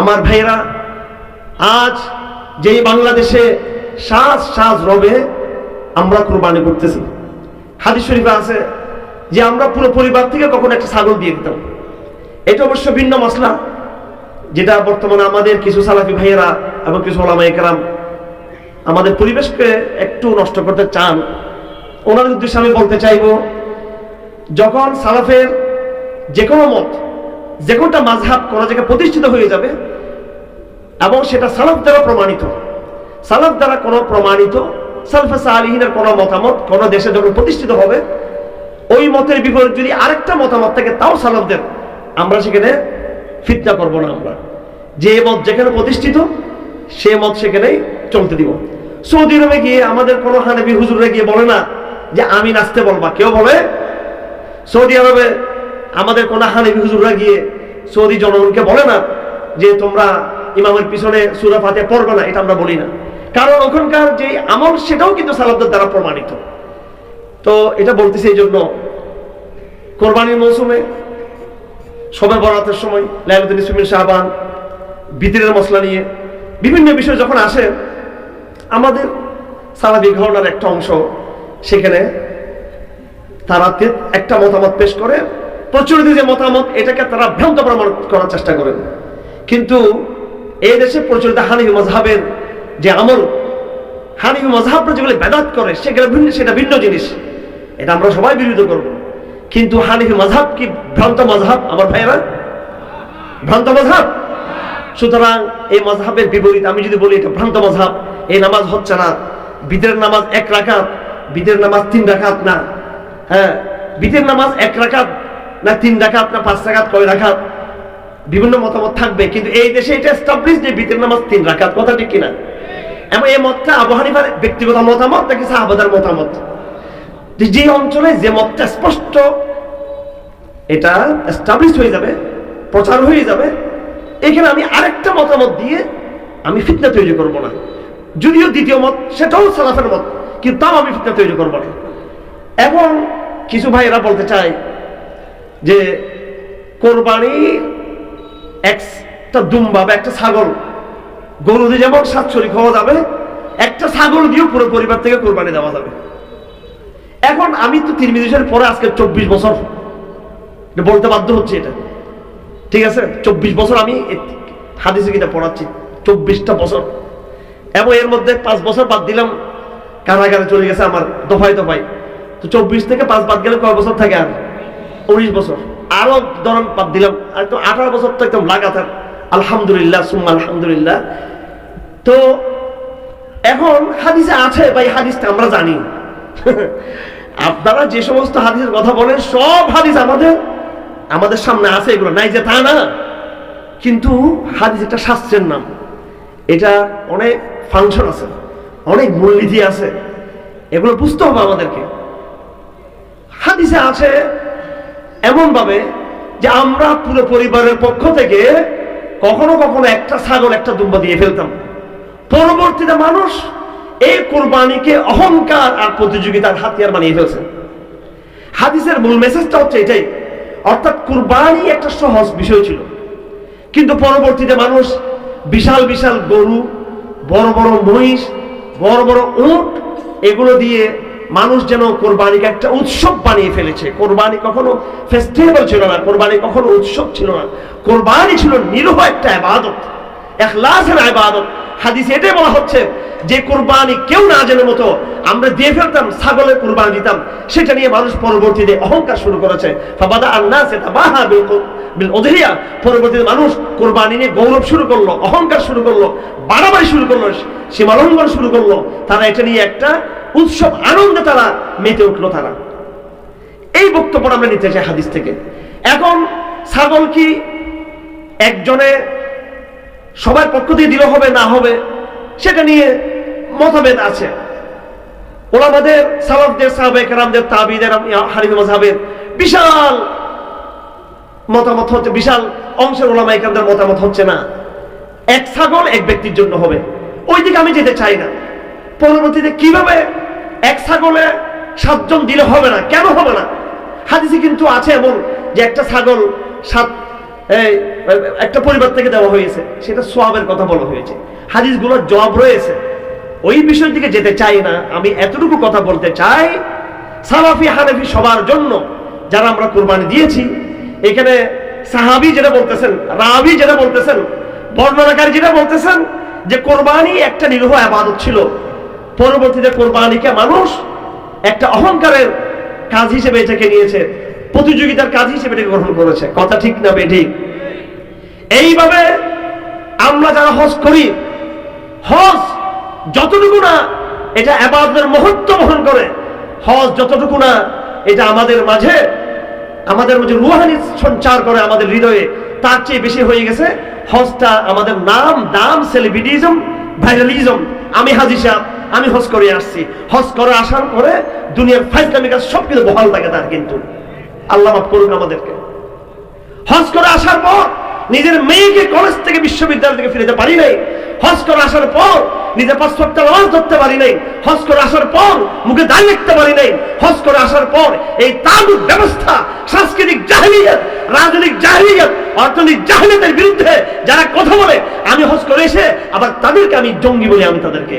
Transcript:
আমার ভাইয়েরা, আজ যেই বাংলাদেশে সাজ সাজ রবে, আমরা কোরবানি করতেছি। হাদিস শরীফে আছে যে আমরা পুরো পরিবার থেকে কখনো একটা ছাগল দিয়ে দিতাম। এটা অবশ্য ভিন্ন মশলা, যেটা বর্তমানে আমাদের কিছু সালাফি ভাইয়েরা এবং কিছু ওলামা একরাম আমাদের পরিবেশকে একটু নষ্ট করতে চান। ওনার উদ্দেশ্যে আমি বলতে চাইব, যখন সালাফের যে কোনো মত যে কোনটা মাঝহাব কোনো জায়গায় প্রতিষ্ঠিত হয়ে যাবে এবং সেটা সালাফ দ্বারা প্রমাণিত। সালাফ দ্বারা কোনো প্রমাণিত, সালফে সালিহিনের কোনো মতামত কোনো দেশে যখন প্রতিষ্ঠিত হবে, ওই মতের বিপরীত যদি আরেকটা মতামত থাকে, তাও সালাফদের আমরা সেখানে ফিতনা করব না আমরা। যে মত যেখানে প্রতিষ্ঠিত, সে মত সেখানেই চলতে দিব। সৌদি আরবে গিয়ে আমাদের কোনো হানবি হুজুরে গিয়ে বলে না যে আমি নাচতে বলবা। কেউ বলে, সৌদি আরবে আমাদের কোন হানবি হুজুররা গিয়ে সৌদি জনগণকে বলে না যে তোমরা ইমামের পিছনে সুরা ফাতে পড়বে না, এটা আমরা বলি না। কারণ ওখানকার যে আমল, সেটাও কিন্তু সালাবদের দ্বারা প্রমাণিত। তো এটা বলতেছি এই জন্য, কোরবানির মৌসুমে সবে বরাতের সময়, লাইলাতুল ইসমিন শাহবান, বিতিরের মশলা নিয়ে, বিভিন্ন বিষয় যখন আসে, আমাদের সালাবি ঘটনার একটা অংশ, সেখানে তারা একটা মতামত পেশ করে প্রচলিত যে মতামত, এটাকে তারা ভ্রান্ত প্রমাণ করার চেষ্টা করেন। কিন্তু এই দেশে প্রচলিত হানিফি মজহাবের যে আমল, হানিফি মজহাবরা যেগুলো বেদাত করে, সেগুলো ভিন্ন, সেটা ভিন্ন জিনিস। এটা আমরা সবাই বিরোধ করব। কিন্তু হানিফি মজহাব কি ভ্রান্ত মজহাব, আমার ভাইয়েরা? ভ্রান্ত মজহাব? সুতরাং এই মজহাবের বিপরীত, আমি যদি বলি এটা ভ্রান্ত মজহাব এই নামাজ হচ্ছে না। বিদের নামাজ এক রাকাত বিদের নামাজ তিন রাকাত না। হ্যাঁ বিদের নামাজ এক রাকাত না তিন রাকাত না পাঁচ রাকাত কয় রাকাত বিভিন্ন মতামত থাকবে, কিন্তু এই দেশে এটা এস্টাবলিশ যে বিদের নামাজ তিন রাকাত কথা ঠিক কিনা? এবং এই মতটা আবু হানিফার ব্যক্তিগত মতামত নাকি সাহাবাদার মতামত? যে অঞ্চলে যে মতটা স্পষ্ট, এটা এস্টাবলিশ হয়ে যাবে, প্রচার হয়ে যাবে, এখানে আমি আরেকটা মতামত দিয়ে আমি ফিতনা তৈরি করব না। যদিও দ্বিতীয় মত, সেটাও সালাফের মত, কিন্তু তাও আমি ফিতনা তৈরি করব না। এবং কিছু ভাইয়েরা বলতে চায় যে কোরবানি একটা দুম্বা বা একটা ছাগল। গরু দিয়ে যেমন সাতশরী খাওয়া যাবে, একটা ছাগল দিয়েও পুরো পরিবার থেকে কোরবানি দেওয়া যাবে। এখন আমি তো তিন মিনিটের পরে আজকে চব্বিশ বছর বলতে বাধ্য হচ্ছে এটা। ঠিক আছে? চব্বিশ বছর আমি হাদিসে কিনা পড়াচ্ছি, চব্বিশটা বছর। এবং এর মধ্যে পাঁচ বছর বাদ দিলাম, কারাগারে চলে গেছে আমার দফায় দফায়। তো চব্বিশ থেকে পাঁচ বাদ গেলে কয় বছর থাকে আর? উনিশ বছর। আরও ধরন বাদ দিলাম। তো আঠারো বছর তো একদম লাগাতার। আলহামদুলিল্লাহ, সুম্মা আলহামদুলিল্লাহ। তো এখন হাদিসে আছে এই হাদিসটা আমরা জানি। আপনারা যে সমস্ত হাদিসের কথা বলেন, সব হাদিস আমাদের আমাদের সামনে আছে এগুলো। নাই যে তা না। কিন্তু হাদিস একটা শাস্ত্রের নাম। এটা অনেক ফাংশন আছে, অনেক মূলনীতি আছে। এগুলো বুঝতে হবে আমাদেরকে। হাদিসে আছে এমন ভাবে যে আমরা পুরো পরিবারের পক্ষ থেকে কখনো কখনো একটা ছাগল, একটা দুম্বা দিয়ে ফেলতাম। পরবর্তীতে মানুষ এই কোরবানিকে অহংকার আর প্রতিযোগিতার হাতিয়ার বানিয়ে ফেলছে। হাদিসের মূল মেসেজটা হচ্ছে এটাই। অর্থাৎ কুরবানি একটা সহজ বিষয় ছিল। কিন্তু পরবর্তীতে মানুষ বিশাল বিশাল গরু, বড় বড় মহিষ, বড় বড় উট, এগুলো দিয়ে মানুষ যেন কোরবানিকে একটা উৎসব বানিয়ে ফেলেছে। কোরবানি কখনো ফেস্টিভ্যাল ছিল না, কোরবানি কখনো উৎসব ছিল না। কোরবানি ছিল নিরহ একটা আবাদত এখলাসের আবাদত হাদিস এটাই বলা হচ্ছে যে কোরবানি কেউ না জানার মতো আমরা দিয়ে ফেলতাম, ছাগলের কোরবানি দিতাম, সেটা নিয়ে মানুষ পরবর্তীতে অহংকার শুরু করেছে। পরবর্তীতে মানুষ কোরবানি নিয়ে গৌরব শুরু করল, অহংকার শুরু করল, বাড়াবাড়ি শুরু করল, সীমালঙ্ঘন শুরু করল। তারা এটা নিয়ে একটা উৎসব আনন্দে তারা মেতে উঠল তারা। এই বক্তব্য আমরা নিতে চাই হাদিস থেকে। এখন ছাগল কি একজনে সবার পক্ষ দিয়ে দিলে হবে, না হবে, সেটা নিয়ে মতভেদ আছে। ওলামাদের, সালাফদের সাহাবে কেরামদের, তাবিদের হারিফ মজাবের বিশাল মতামত হচ্ছে, বিশাল অংশের ওলামা একরামদের মতামত হচ্ছে না। এক ছাগল এক ব্যক্তির জন্য হবে। ওই দিকে আমি যেতে চাই না। পরবর্তীতে কীভাবে এক ছাগলে সাতজন দিলে হবে না। কেন হবে না? হাদিসে কিন্তু আছে এমন যে একটা ছাগল সাত একটা পরিবার থেকে দেওয়া হয়েছে। সেটা সোয়াবের কথা বলা হয়েছে। হাদিসগুলোর জবাব রয়েছে। ওই বিষয় দিকে যেতে চাই না। আমি এতটুকু কথা বলতে চাই, সালাফি, হানাফি সবার জন্য যারা আমরা কোরবানি দিয়েছি। এখানে সাহাবি যেটা বলতেছেন, রাবি যেটা বলতেছেন, বর্ণনাকারী যেটা বলতেছেন যে কোরবানি একটা নিরহ আবাদত ছিল। পরবর্তীতে কোরবানিকে মানুষ একটা অহংকারের কাজ হিসেবে এটাকে নিয়েছে, প্রতিযোগিতার কাজ হিসেবে এটাকে গ্রহণ করেছে। কথা ঠিক না বে ঠিক? এইভাবে আমরা যারা হজ করি, হজ যতটুকু না এটা আবাদের মহত্ব বহন করে, হজ যতটুকু না এটা আমাদের মাঝে আমাদের মাঝে রুহানি সঞ্চার করে আমাদের হৃদয়ে, তার চেয়ে বেশি হয়ে গেছে হজটা আমাদের নাম, দাম সেলিব্রিটিজম ভাইরালিজম আমি হাজি সাহেব, আমি হজ করে আসছি। হজ করে আসার পরে দুনিয়ার ফাইজলামি কাজ সব কিছু বহাল থাকে তার কিন্তু। আল্লাহ মাফ করুন আমাদেরকে। হজ করে আসার পর নিজের মেয়েকে কলেজ থেকে বিশ্ববিদ্যালয় থেকে ফিরে যেতে পারি নাই। হজ করে আসার পর নিজের পাসপোর্টটা লঞ্চ ধরতে পারি নাই। হজ করে আসার পর মুখে দাঁড়িয়ে লিখতে পারি নাই। হজ করে আসার পর এই তাগুদ ব্যবস্থা, সাংস্কৃতিক জাহিলিয়ত, রাজনৈতিক জাহিলিয়ত, অর্থনৈতিক জাহিলিয়তের বিরুদ্ধে যারা কথা বলে, আমি হজ করে এসে আবার তাদেরকে আমি জঙ্গি বলি আমি তাদেরকে।